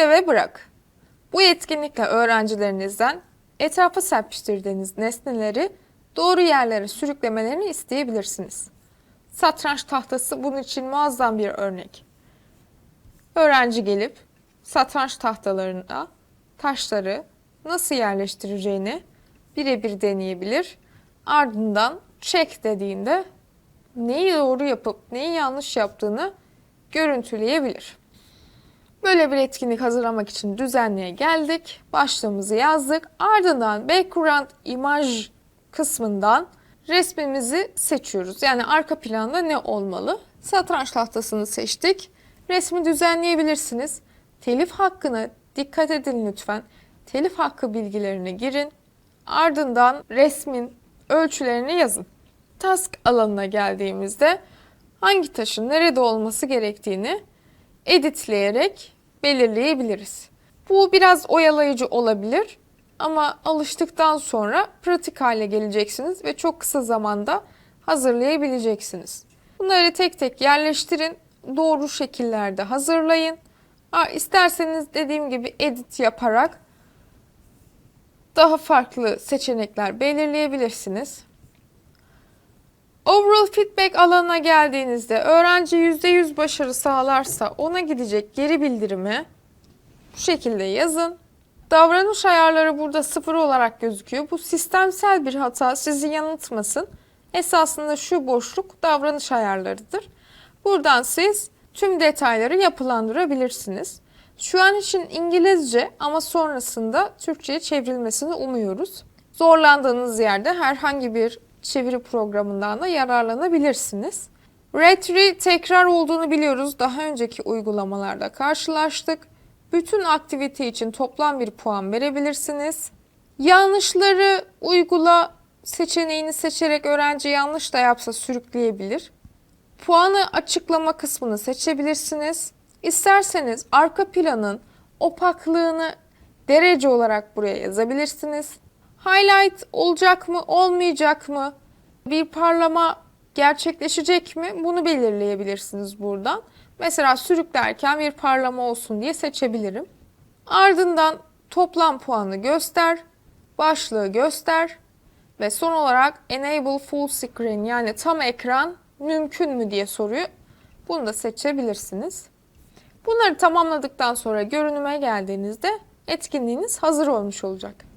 Sürükle ve bırak. Bu etkinlikle öğrencilerinizden etrafa serpiştirdiğiniz nesneleri doğru yerlere sürüklemelerini isteyebilirsiniz. Satranç tahtası bunun için muazzam bir örnek. Öğrenci gelip satranç tahtalarına taşları nasıl yerleştireceğini birebir deneyebilir. Ardından check dediğinde neyi doğru yapıp neyi yanlış yaptığını görüntüleyebilir. Böyle bir etkinlik hazırlamak için düzenliğe geldik. Başlığımızı yazdık. Ardından background image kısmından resmimizi seçiyoruz. Yani arka planda ne olmalı? Satranç tahtasını seçtik. Resmi düzenleyebilirsiniz. Telif hakkına dikkat edin lütfen. Telif hakkı bilgilerini girin. Ardından resmin ölçülerini yazın. Task alanına geldiğimizde hangi taşın nerede olması gerektiğini editleyerek belirleyebiliriz. Bu biraz oyalayıcı olabilir ama alıştıktan sonra pratik hale geleceksiniz ve çok kısa zamanda hazırlayabileceksiniz. Bunları tek tek yerleştirin, doğru şekillerde hazırlayın. Ha, İsterseniz dediğim gibi edit yaparak daha farklı seçenekler belirleyebilirsiniz. Overall feedback alanına geldiğinizde öğrenci %100 başarı sağlarsa ona gidecek geri bildirimi bu şekilde yazın. Davranış ayarları burada sıfır olarak gözüküyor. Bu sistemsel bir hata sizi yanıltmasın. Esasında şu boşluk davranış ayarlarıdır. Buradan siz tüm detayları yapılandırabilirsiniz. Şu an için İngilizce ama sonrasında Türkçe'ye çevrilmesini umuyoruz. Zorlandığınız yerde herhangi bir çeviri programından da yararlanabilirsiniz. Retry tekrar olduğunu biliyoruz. Daha önceki uygulamalarda karşılaştık. Bütün aktivite için toplam bir puan verebilirsiniz. Yanlışları uygula seçeneğini seçerek öğrenci yanlış da yapsa sürükleyebilir. Puanı açıklama kısmını seçebilirsiniz. İsterseniz arka planın opaklığını derece olarak buraya yazabilirsiniz. Highlight olacak mı, olmayacak mı? Bir parlama gerçekleşecek mi? Bunu belirleyebilirsiniz buradan. Mesela sürüklerken bir parlama olsun diye seçebilirim. Ardından toplam puanı göster, başlığı göster ve son olarak enable full screen yani tam ekran mümkün mü diye soruyor. Bunu da seçebilirsiniz. Bunları tamamladıktan sonra görünüme geldiğinizde etkinliğiniz hazır olmuş olacak.